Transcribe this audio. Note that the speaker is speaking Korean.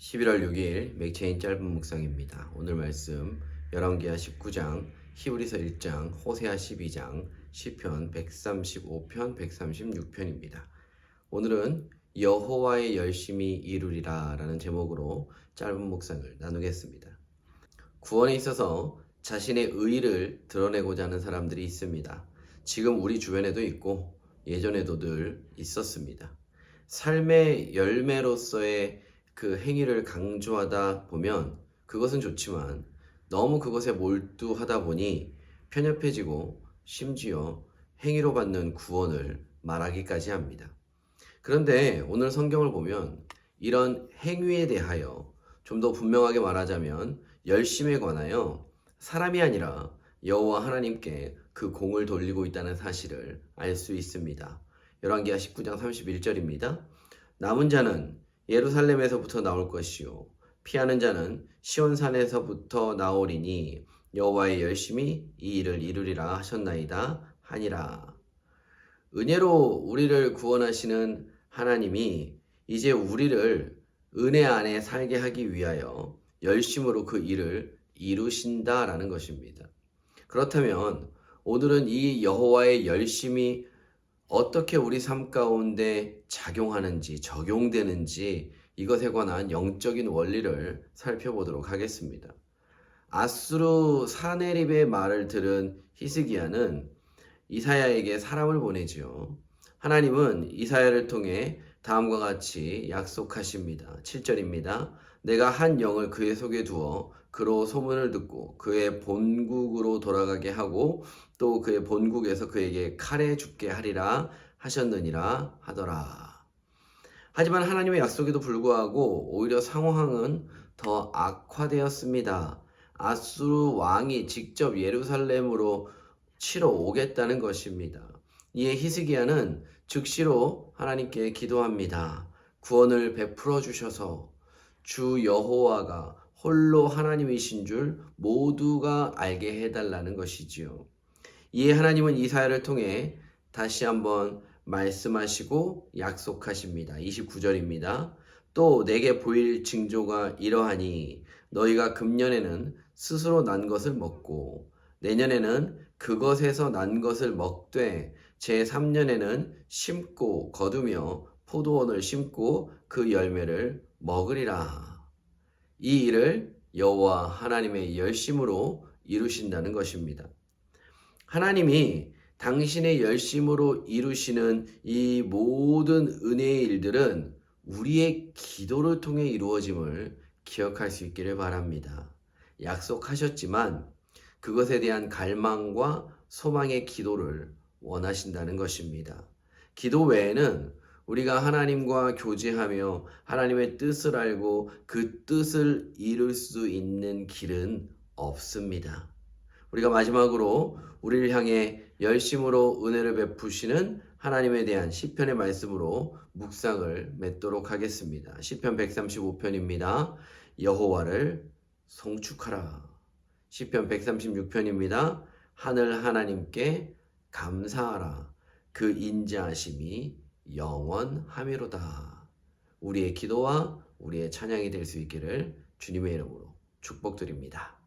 11월 6일 맥체인 짧은 묵상입니다. 오늘 말씀 열왕기하 19장, 히브리서 1장, 호세아 12장, 시편 135편, 136편입니다. 오늘은 여호와의 열심히 이루리라 라는 제목으로 짧은 묵상을 나누겠습니다. 구원에 있어서 자신의 의의를 드러내고자 하는 사람들이 있습니다. 지금 우리 주변에도 있고 예전에도 늘 있었습니다. 삶의 열매로서의 그 행위를 강조하다 보면 그것은 좋지만 너무 그것에 몰두하다 보니 편협해지고 심지어 행위로 받는 구원을 말하기까지 합니다. 그런데 오늘 성경을 보면 이런 행위에 대하여 좀 더 분명하게 말하자면 열심에 관하여 사람이 아니라 여호와 하나님께 그 공을 돌리고 있다는 사실을 알 수 있습니다. 열왕기하 19장 31절입니다. 남은 자는 예루살렘에서부터 나올 것이요 피하는 자는 시온산에서부터 나오리니 여호와의 열심히 이 일을 이루리라 하셨나이다 하니라. 은혜로 우리를 구원하시는 하나님이 이제 우리를 은혜 안에 살게 하기 위하여 열심으로 그 일을 이루신다라는 것입니다. 그렇다면 오늘은 이 여호와의 열심이 어떻게 우리 삶 가운데 작용하는지 적용되는지 이것에 관한 영적인 원리를 살펴보도록 하겠습니다. 아수르 사네립의 말을 들은 히스기야는 이사야에게 사람을 보내지요. 하나님은 이사야를 통해 다음과 같이 약속하십니다. 7절입니다. 내가 한 영을 그의 속에 두어 그로 소문을 듣고 그의 본국으로 돌아가게 하고 또 그의 본국에서 그에게 칼에 죽게 하리라 하셨느니라 하더라. 하지만 하나님의 약속에도 불구하고 오히려 상황은 더 악화되었습니다. 아수르 왕이 직접 예루살렘으로 치러 오겠다는 것입니다. 이에 히스기야는 즉시로 하나님께 기도합니다. 구원을 베풀어 주셔서 주 여호와가 홀로 하나님이신 줄 모두가 알게 해달라는 것이지요. 이에 하나님은 이사야를 통해 다시 한번 말씀하시고 약속하십니다. 29절입니다. 또 내게 보일 징조가 이러하니 너희가 금년에는 스스로 난 것을 먹고 내년에는 그것에서 난 것을 먹되 제 3년에는 심고 거두며 포도원을 심고 그 열매를 먹으리라. 이 일을 여호와 하나님의 열심으로 이루신다는 것입니다. 하나님이 당신의 열심으로 이루시는 이 모든 은혜의 일들은 우리의 기도를 통해 이루어짐을 기억할 수 있기를 바랍니다. 약속하셨지만 그것에 대한 갈망과 소망의 기도를 원하신다는 것입니다. 기도 외에는 우리가 하나님과 교제하며 하나님의 뜻을 알고 그 뜻을 이룰 수 있는 길은 없습니다. 우리가 마지막으로 우리를 향해 열심으로 은혜를 베푸시는 하나님에 대한 시편의 말씀으로 묵상을 맺도록 하겠습니다. 시편 135편입니다. 여호와를 송축하라. 시편 136편입니다. 하늘 하나님께 감사하라. 그 인자하심이 영원하미로다. 우리의 기도와 우리의 찬양이 될 수 있기를 주님의 이름으로 축복드립니다.